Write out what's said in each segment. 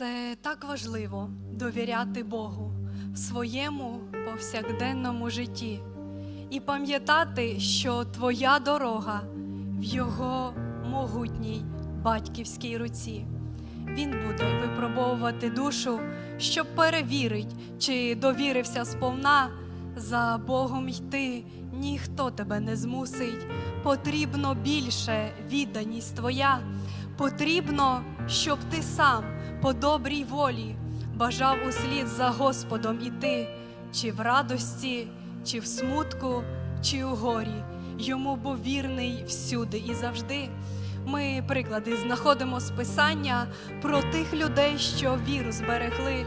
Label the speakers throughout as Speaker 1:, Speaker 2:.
Speaker 1: Це так важливо довіряти Богу в своєму повсякденному житті і пам'ятати, що твоя дорога в Його могутній батьківській руці. Він буде випробовувати душу, щоб перевірить, чи довірився сповна. За Богом йти ніхто тебе не змусить. Потрібно більше відданість твоя. Потрібно, щоб ти сам по добрій волі бажав услід за Господом іти, чи в радості, чи в смутку, чи у горі. Йому був вірний всюди і завжди. Ми приклади знаходимо з писання про тих людей, що віру зберегли.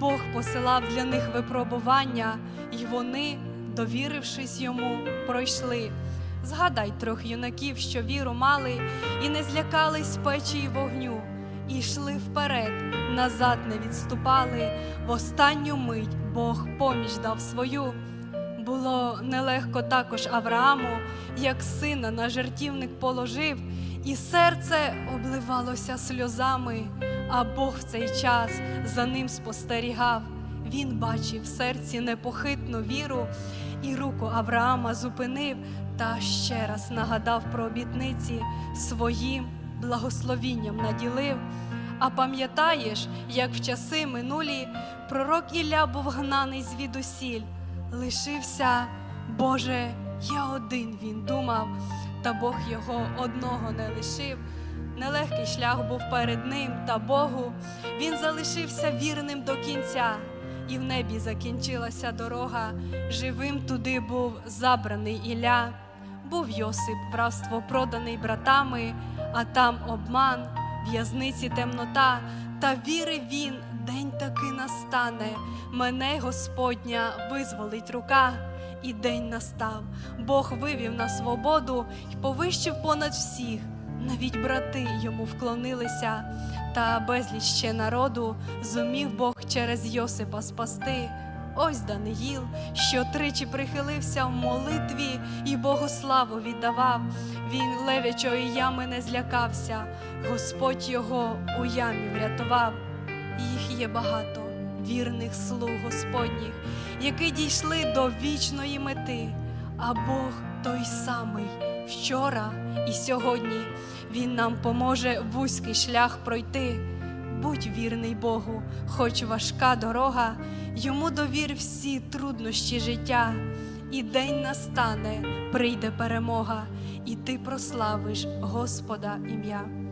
Speaker 1: Бог посилав для них випробування, і вони, довірившись йому, пройшли. Згадай трьох юнаків, що віру мали, і не злякались печі й вогню, і йшли вперед, назад не відступали. В останню мить Бог поміч дав свою. Було нелегко також Аврааму, як сина на жертівник положив, і серце обливалося сльозами, а Бог в цей час за ним спостерігав. Він бачив в серці непохитну віру, і руку Авраама зупинив та ще раз нагадав про обітниці своїм благословінням наділив. А пам'ятаєш, як в часи минулі пророк Ілля був гнаний звідусіль, лишився, Боже, я один він думав, та Бог його одного не лишив. Нелегкий шлях був перед ним та Богу. Він залишився вірним до кінця, і в небі закінчилася дорога. Живим туди був забраний Ілля. Був Йосип, братство проданий братами, а там обман, в'язниці темнота, та віри він, день таки настане. Мене Господня визволить рука, і день настав. Бог вивів на свободу й повищив понад всіх. Навіть брати йому вклонилися, та безліч ще народу зумів Бог через Йосипа спасти. Ось Даниїл, що тричі прихилився в молитві і Богу славу віддавав. Він левячої ями не злякався, Господь його у ямі врятував. Їх є багато, вірних слуг Господніх, які дійшли до вічної мети, а Бог той самий вчора і сьогодні. Він нам поможе вузький шлях пройти. Будь вірний Богу, хоч важка дорога, йому довір всі труднощі життя, і день настане, прийде перемога, і ти прославиш Господа ім'я.